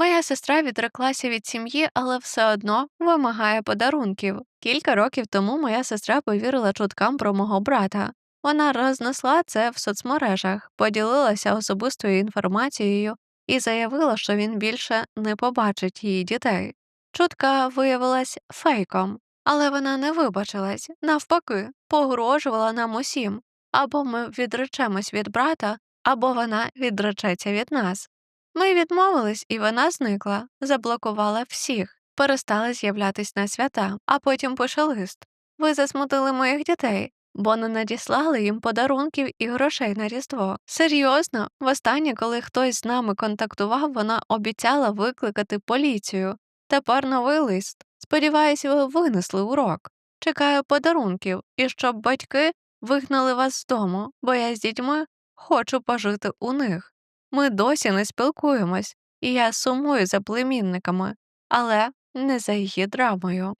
Моя сестра відреклася від сім'ї, але все одно вимагає подарунків. Кілька років тому моя сестра повірила чуткам про мого брата. Вона рознесла це в соцмережах, поділилася особистою інформацією і заявила, що він більше не побачить її дітей. Чутка виявилась фейком, але вона не вибачилась, навпаки, погрожувала нам усім або ми відречемось від брата, або вона відречеться від нас. Ми відмовились, і вона зникла, заблокувала всіх, перестала з'являтись на свята, а потім пише лист. Ви засмутили моїх дітей, бо не надіслали їм подарунків і грошей на Різдво. Серйозно, востаннє, коли хтось з нами контактував, вона обіцяла викликати поліцію. Тепер новий лист. Сподіваюсь, ви винесли урок. Чекаю подарунків і щоб батьки вигнали вас з дому, бо я з дітьми хочу пожити у них. Ми досі не спілкуємось, і я сумую за племінниками, але не за її драмою.